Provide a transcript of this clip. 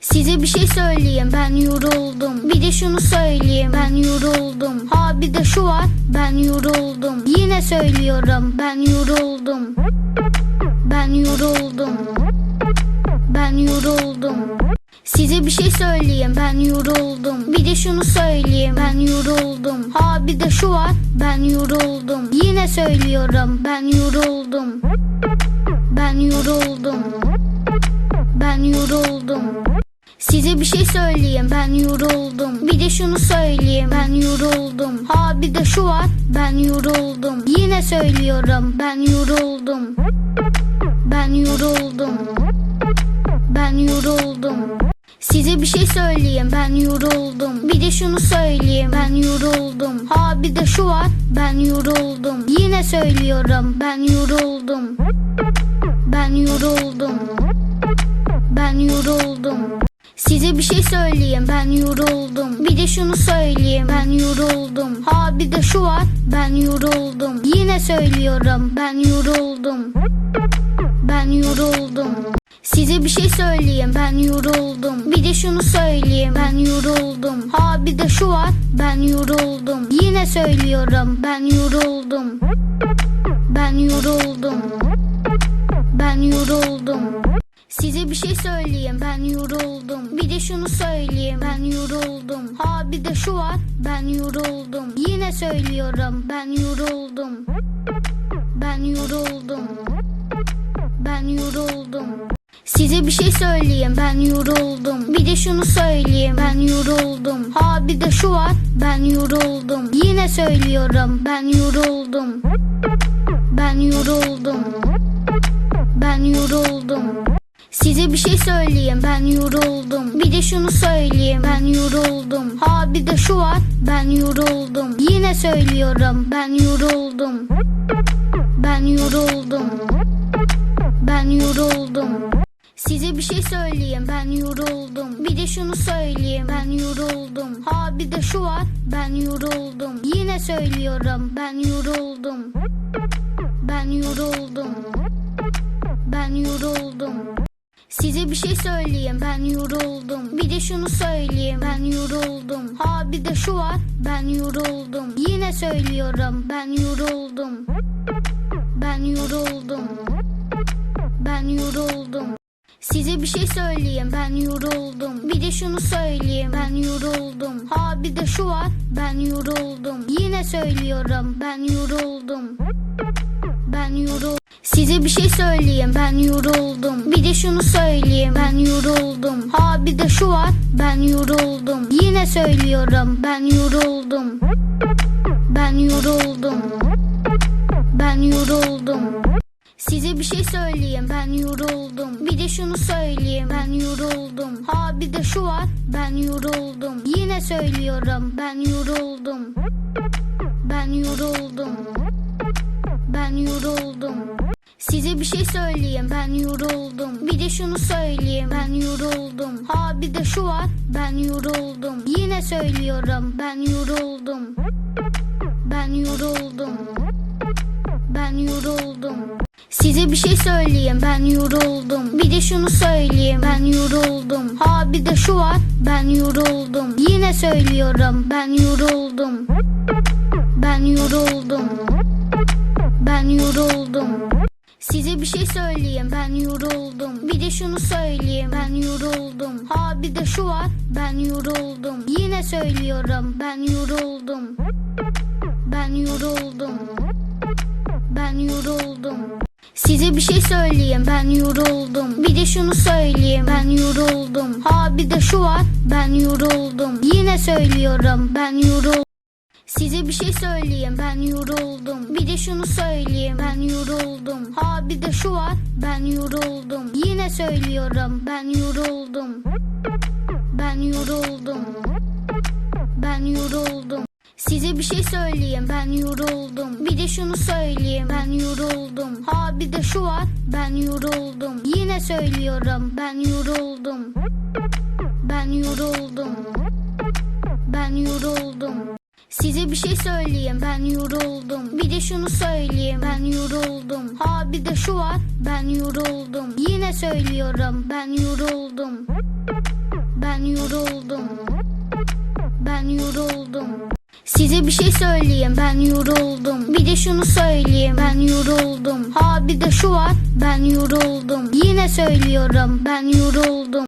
Size bir şey söyleyeyim ben yoruldum. Bir de şunu söyleyeyim ben yoruldum. Ha bir de şu var ben yoruldum. Yine söylüyorum ben yoruldum. Ben yoruldum. Ben yoruldum. Size bir şey söyleyeyim ben yoruldum. Bir de şunu söyleyeyim ben yoruldum. Ha bir de şu var ben yoruldum. Yine söylüyorum ben yoruldum. Ben yoruldum. Ben yoruldum Size bir şey söyleyeyim ben yoruldum. Bir de şunu söyleyeyim ben yoruldum. Ha bir de şu var ben yoruldum. Yine söylüyorum ben yoruldum. Ben yoruldum. Ben yoruldum. Size bir şey söyleyeyim ben yoruldum. Bir de şunu söyleyeyim ben yoruldum. Ha bir de şu var ben yoruldum. Yine söylüyorum ben yoruldum. Ben yoruldum. Ben yoruldum Size bir şey söyleyeyim ben yoruldum. Bir de şunu söyleyeyim ben yoruldum. Ha bir de şu var ben yoruldum. Yine söylüyorum ben yoruldum. Ben yoruldum. Size bir şey söyleyeyim ben yoruldum. Bir de şunu söyleyeyim ben yoruldum. Ha bir de şu var ben yoruldum. Yine söylüyorum ben yoruldum. Ben yoruldum. Ben yoruldum Size bir şey söyleyeyim ben yoruldum. Bir de şunu söyleyeyim ben yoruldum. Ha bir de şu var ben yoruldum. Yine söylüyorum ben yoruldum. Ben yoruldum. Ben yoruldum. Size bir şey söyleyeyim ben yoruldum. Bir de şunu söyleyeyim ben yoruldum. Ha bir de şu var ben yoruldum. Yine söylüyorum ben yoruldum. Ben yoruldum. Ben yoruldum Size bir şey söyleyeyim ben yoruldum. Bir de şunu söyleyeyim ben yoruldum. Ha bir de şu var ben yoruldum. Yine söylüyorum ben yoruldum. Ben yoruldum. Ben yoruldum. Size bir şey söyleyeyim ben yoruldum. Bir de şunu söyleyeyim ben yoruldum. Ha bir de şu var ben yoruldum. Yine söylüyorum ben yoruldum. Ben yoruldum. Ben yoruldum Size bir şey söyleyeyim ben yoruldum. Bir de şunu söyleyeyim ben yoruldum. Ha bir de şu var ben yoruldum. Yine söylüyorum ben yoruldum. Ben yoruldum. Ben yoruldum. Size bir şey söyleyeyim ben yoruldum. Bir de şunu söyleyeyim ben yoruldum. Ha bir de şu var ben yoruldum. Yine söylüyorum ben yoruldum. Ben yoruldum Size bir şey söyleyeyim ben yoruldum. Bir de şunu söyleyeyim ben yoruldum. Ha bir de şu var ben yoruldum. Yine söylüyorum ben yoruldum. Ben yoruldum. Ben yoruldum. Size bir şey söyleyeyim ben yoruldum. Bir de şunu söyleyeyim ben yoruldum. Ha bir de şu var ben yoruldum. Yine söylüyorum ben yoruldum. Ben yoruldum Ben yoruldum. Size bir şey söyleyeyim ben yoruldum. Bir de şunu söyleyeyim ben yoruldum. Ha bir de şu var ben yoruldum. Yine söylüyorum ben yoruldum. Ben yoruldum. Ben yoruldum. Size bir şey söyleyeyim ben yoruldum. Bir de şunu söyleyeyim ben yoruldum. Ha bir de şu var ben yoruldum. Yine söylüyorum ben yoruldum. Ben yoruldum Ben yoruldum. Size bir şey söyleyeyim ben yoruldum. Bir de şunu söyleyeyim ben yoruldum. Ha bir de şu var ben yoruldum. Yine söylüyorum ben yoruldum. Ben yoruldum. Ben yoruldum. Size bir şey söyleyeyim ben yoruldum. Bir de şunu söyleyeyim ben yoruldum. Ha bir de şu var ben yoruldum. Yine söylüyorum ben yoruldum Size bir şey söyleyeyim ben yoruldum. Bir de şunu söyleyeyim ben yoruldum. Ha bir de şu var ben yoruldum. Yine söylüyorum ben yoruldum. Ben yoruldum. Ben yoruldum. Size bir şey söyleyeyim ben yoruldum. Bir de şunu söyleyeyim ben yoruldum. Ha bir de şu var ben yoruldum. Yine söylüyorum ben yoruldum. Ben yoruldum. Ben yoruldum Size bir şey söyleyeyim ben yoruldum Bir de şunu söyleyeyim ben yoruldum Ha bir de şu var ben yoruldum Yine söylüyorum ben yoruldum Ben yoruldum. Ben yoruldum. Size bir şey söyleyeyim ben yoruldum. Bir de şunu söyleyeyim ben yoruldum. Ha bir de şu var ben yoruldum. Yine söylüyorum ben yoruldum.